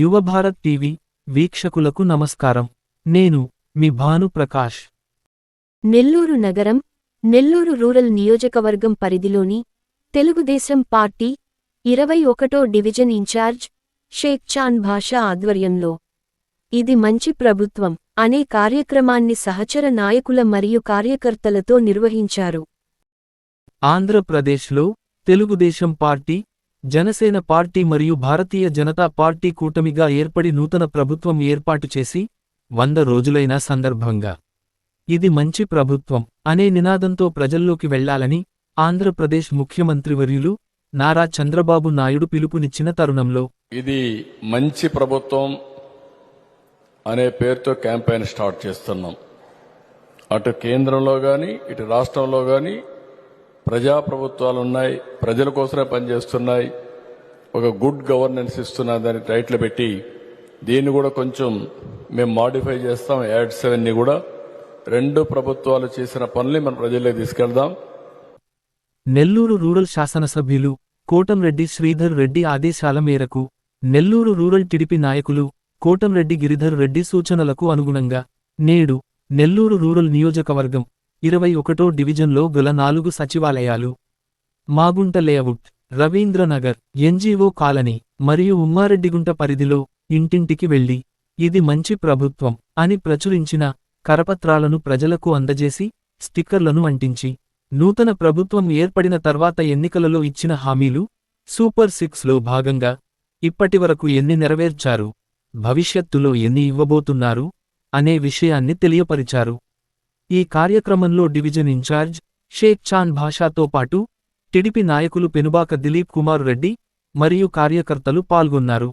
Yuva Bharat TV వీక్షకులకు నమస్కారం. నేను మీ భాను ప్రకాష్. నెల్లూరు నగరం నెల్లూరు రూరల్ నియోజకవర్గం పరిధిలోని తెలుగుదేశం పార్టీ ఇరవై ఒకటో డివిజన్ ఇన్ఛార్జ్ షేక్ చాన్ భాషా ఆధ్వర్యంలో. ఇది మంచి ప్రభుత్వం అనే కార్యక్రమాన్ని సహచర నాయకుల మరియు కార్యకర్తలతో నిర్వహించారు. ఆంధ్రప్రదేశ్లో తెలుగుదేశం పార్టీ జనసేన పార్టీ మరియు భారతీయ జనతా పార్టీ కూటమిగా ఏర్పడి నూతన ప్రభుత్వం ఏర్పాటు చేసి వంద రోజులైన సందర్భంగా ఇది మంచి ప్రభుత్వం అనే నినాదంతో ప్రజల్లోకి వెళ్ళాలని ఆంధ్రప్రదేశ్ ముఖ్యమంత్రి వర్యులు నారా చంద్రబాబు నాయుడు పిలుపునిచ్చిన తరుణంలో ఇది మంచి ప్రభుత్వం అనే పేరుతో క్యాంపెయిన్ స్టార్ట్ చేస్తున్నాం. అటు కేంద్రంలో కానీ ఇటు రాష్ట్రంలో కానీ ప్రజాప్రభుత్వాలు ఉన్నాయి ప్రజల కోసమే పనిచేస్తున్నాయి. ఒక గుడ్ గవర్నెన్స్ ఇస్తున్న దాన్ని టైట్లు పెట్టి దీన్ని కూడా కొంచెం మేము మాడిఫై చేస్తాం యాడ్ సెవెన్ని కూడా. రెండు ప్రభుత్వాలు చేసిన పనులు మనం ప్రజల్లోకి తీసుకెళ్దాం. నెల్లూరు రూరల్ శాసనసభ్యులు కోటంరెడ్డి శ్రీధర్ రెడ్డి ఆదేశాల మేరకు నెల్లూరు రూరల్ టిడిపి నాయకులు కోటంరెడ్డి గిరిధర్ రెడ్డి సూచనలకు అనుగుణంగా నేడు నెల్లూరు రూరల్ నియోజకవర్గం ఇరవై ఒకటో డివిజన్లో గల నాలుగు సచివాలయాలు. Magunta layout Ravindranagar NGO colony మరియు ఉమ్మారెడ్డిగుంట పరిధిలో ఇంటింటికి వెళ్ళి ఇది మంచి ప్రభుత్వం అని ప్రచురించిన కరపత్రాలను ప్రజలకు అందజేసి స్టిక్కర్లను అంటించి నూతన ప్రభుత్వం ఏర్పడిన తర్వాత ఎన్నికలలో ఇచ్చిన హామీలు సూపర్ సిక్స్లో భాగంగా ఇప్పటివరకు ఎన్ని నెరవేర్చారు భవిష్యత్తులో ఎన్ని ఇవ్వబోతున్నారు అనే విషయాన్ని తెలియపరిచారు. ఈ కార్యక్రమంలో division in charge Shaik Chan భాషాతో పాటు టిడిపి నాయకులు పెనుబాక దిలీప్ కుమార్ రెడ్డి మరియు కార్యకర్తలు పాల్గొన్నారు.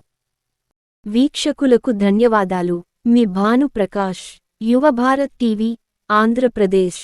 వీక్షకులకు ధన్యవాదాలు. మీ భాను ప్రకాష్ యువ భారత్ టీవీ ఆంధ్రప్రదేశ్.